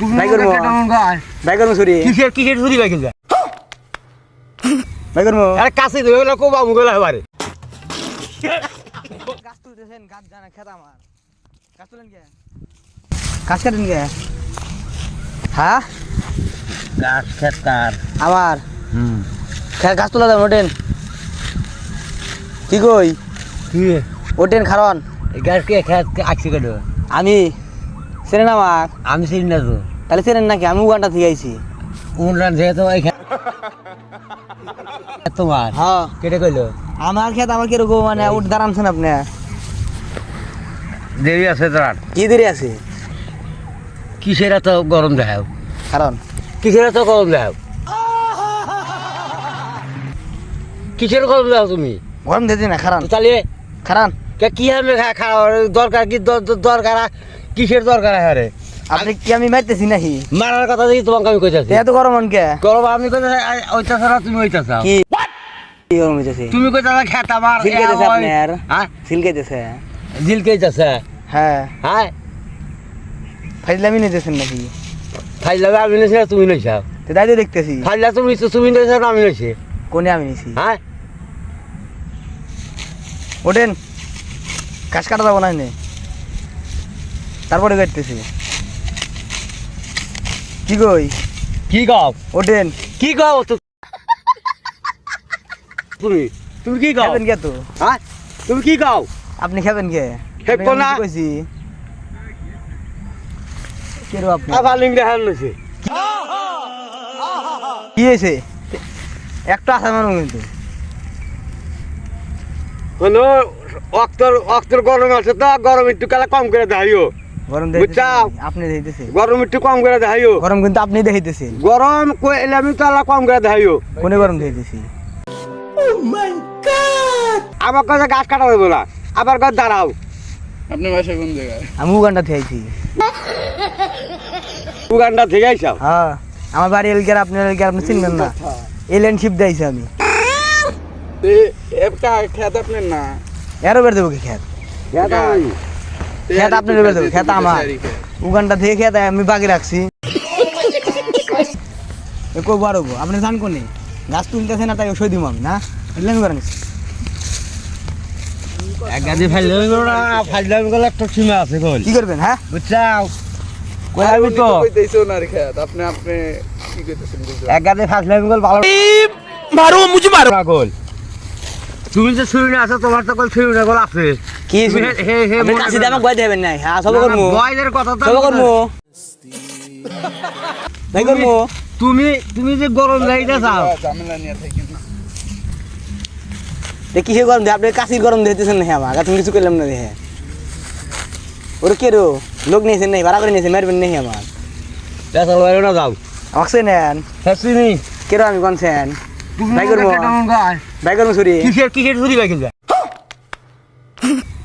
By করব। By কিসের কিসের চুরি বাকি যায় বাই আরে কাছে ধরে গেলে কো বাবু গেলে গাছ তুলতেছেন গাছ জানা খেত আমার। গাছ তুলেন কে? গাছ কাটেন কে? হ্যাঁ? গাছ খেত কার? আমার? হুম। খে- গাছ তোলা যাবে ওঠেন। কি কই? কি? ওঠেন খারন এই গাছ কে খেত কেন আমি। চেনেন আমার? আমি চিনি না তো। তাহলে চেনেন নাকি? আমি উগানটা থেকে আইছি। উনরান যেহেতু এই খেত তোমার? হ্যাঁ। কেটে কইলো? আমার খেত আমার কীরকম মানে উঠ দাঁড়ানছেন আপনি? দেরি আছে তোর কি দেরি আছে? কিসের এত গরম দেখাও? কারণ? কিসের এত গরম দেখাও? কিসের গরম দেখাও তুমি? গরম দিতে না খারান তাহলে খারান কে কি হবে খা- খাওয়া দরকার কি? দরকার কিসের দরকার আরে আপনি কি আমি মারতেছি নাকি? মারার কথা দেখি তোমাকে আমি কইতাছি। এত গরম হন কে? গরম আমি কইতাছি আ- ওইতাছ না তুমি ওইতাছ। কি? কি গরম হইতেছে? তুমি কইতাছ খেত আপনার? হ্যাঁ। হ্যাঁ। হ্যাঁ নিতেছেন নাকি? ফাইলা আমি না তুমি লইছাও তো দেখতেছি। ফাইলা তুমি তুমি লইছ না আমি লইছি কোনে আমি নিছি? হ্যাঁ। ওঠেন। কাজ কাটা যাব না তারপরে কাটতেছি। কি কই? কি গাও ওঠেন। কি গাও তো? তুমি? তুমি কি গাও খাবেন কে তো? হ্যাঁ? তুমি কি গাও আপনি খাবেন কে? আমি না। কইছি। কে রো আপনি? আবার লইছে। কি হয়েছে একটা আছে মানুষ কিন্তু হলো অক্তর অক্তর গরম আছে তো গরম একটু কালা কম করে দেখাইও গরম বুঝছাও? আপনি দেখাইতেছেন গরম একটু কম করে দেখাইও। গরম কিন্তু আপনি দেখাইতেছেন। গরম কইলে আমি তো আলা কম করে দেখাইও। কোনে গরম দেখাইতেছি? আমার কাছে গাছ কাটা দেবো না। আবার গাছ দাঁড়াও। আপনার বাসা কোন জায়গায়? আমি উগানটা থেকে আইছি। উগান্ডা থেকে আইসাও হ্যাঁ। আমার বাড়ি এলকের আপনার এলকের আপনি চিনবেন না। এলেন শিপ দিয়েছি আমি। একটা খেত আপনার না? এরও বের দেবো কি খেত খেত আপনার বের দেবো খেত আমার। উগানটা থেকে খেত আমি বাকি রাখছি। কই আপনি জান কোনে? গাছ তুলতেছে না তাই ওষুধ দিব আমি না? করেন এক ফাইলে না গেলে একটা সীমা আছে গোল কি করবেন হ্যাঁ? বুঝছাও? কই আমি তো? কইতেছো না রে খেত আপনি আপনি কি কইতেছেন এক গেল ভালো মারো মুঝে মারো। গোল তুমি যে শুরু না আছো তোমার তো গোল শুরু না গোল আছে। কি মনে কাশি দামে গয় দেবেন নাই। হ্যাঁ সব করব বয়দের কথা তো সব আমি তাই করব তুমি তুমি যে গরম লাইটা চাও। ঝামেলা নিয়ে থাকি দে কিসে গরম দে আপনি কাশির গরম দিতেছেন না আমার তুমি কিছু করলাম না দেখে ওর কে রো লোক নিয়েছেন নাই ভাড়া করে নিয়েছেন মারবেন নেই আমার। পেছাল বাইরে না যাও। আমাকে নেন কে রো আমি ছুরি। কিসের কিসের বাকি